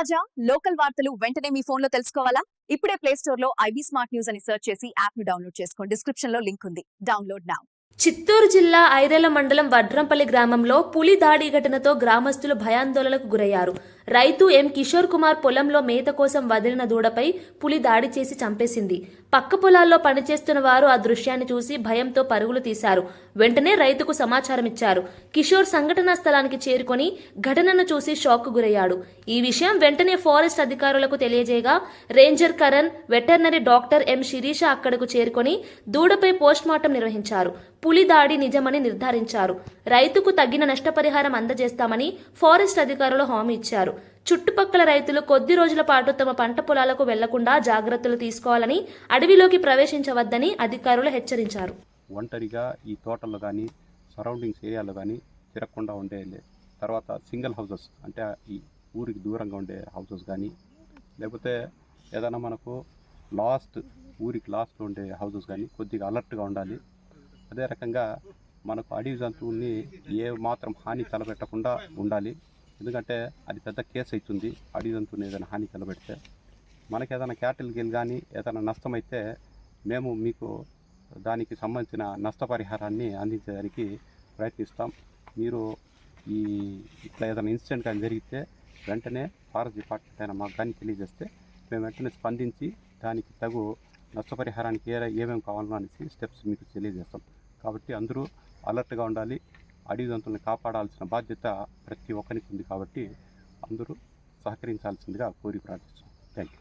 తాజా లోకల్ వార్తలు వెంటనే మీ ఫోన్లో తెలుసుకోవాలా? ఇప్పుడే ప్లే స్టోర్లో ఐబీ స్మార్ట్ న్యూస్ అని సెర్చ్ చేసి యాప్ను డౌన్లోడ్ చేసుకోండి. డిస్క్రిప్షన్లో లింక్ ఉంది. డౌన్లోడ్ నౌ చిత్తూరు జిల్లా ఐరేల మండలం వడ్రంపల్లి గ్రామంలో పులి దాడి ఘటనతో గ్రామస్తులు భయాందోళనకు గురయ్యారు. రైతు ఎం కిషోర్ కుమార్ పొలంలో మేత కోసం వదిలిన దూడపై పులి దాడి చేసి చంపేసింది. పక్క పొలాల్లో పనిచేస్తున్న వారు ఆ దృశ్యాన్ని చూసి భయంతో పరుగులు తీశారు. వెంటనే రైతుకు సమాచారం ఇచ్చారు. కిషోర్ సంఘటనా స్థలానికి చేరుకొని ఘటనను చూసి షాక్ గురయ్యాడు. ఈ విషయం వెంటనే ఫారెస్ట్ అధికారులకు తెలియజేయగా ranger Karan veterinary doctor M Sirisha అక్కడకు చేరుకొని దూడపై పోస్ట్మార్టం నిర్వహించారు. పులి దాడి నిజమని నిర్ధారించారు. రైతుకు తగిన నష్టపరిహారం అందజేస్తామని ఫారెస్ట్ అధికారులు హామీ ఇచ్చారు. చుట్టుపక్కల రైతులు కొద్ది రోజుల పాటు తమ పంట పొలాలకు వెళ్ళకుండా జాగ్రత్తలు తీసుకోవాలని అడవిలోకి ప్రవేశించవద్దని అధికారులు హెచ్చరించారు. ఒంటరిగా ఈ తోటల్లో కానీ సరౌండింగ్స్ ఏరియాలో కానీ తిరగకుండా ఉండే తర్వాత సింగిల్ హౌసెస్ అంటే ఈ ఊరికి దూరంగా ఉండే హౌసెస్ కానీ లేకపోతే ఏదైనా మనకు లాస్ట్ ఊరికి లాస్ట్లో ఉండే హౌసెస్ కానీ కొద్దిగా అలర్ట్గా ఉండాలి. అదే రకంగా మనకు అడవి జంతువుల్ని ఏ మాత్రం హాని తలపెట్టకుండా ఉండాలి. ఎందుకంటే అది పెద్ద కేసు అవుతుంది అడవి ఏదైనా హాని తలపెడితే మనకి ఏదైనా క్యాటిల్ గిల్ కానీ ఏదైనా నష్టమైతే మేము మీకు దానికి సంబంధించిన నష్టపరిహారాన్ని అందించడానికి ప్రయత్నిస్తాం. మీరు ఈ ఇట్లా ఏదైనా ఇన్సిడెంట్ కానీ జరిగితే వెంటనే ఫారెస్ట్ డిపార్ట్మెంట్ అయినా మాకు కానీ తెలియజేస్తే మేము వెంటనే స్పందించి దానికి తగు నష్టపరిహారానికి ఏ ఏమేమి కావాలో అనేసి స్టెప్స్ మీకు తెలియజేస్తాం. కాబట్టి అందరూ అలర్ట్గా ఉండాలి. అడవిదంతులను కాపాడాల్సిన బాధ్యత ప్రతి ఒక్కరికి ఉంది కాబట్టి అందరూ సహకరించాల్సిందిగా కోరి ప్రార్థిస్తున్నాం. Thank you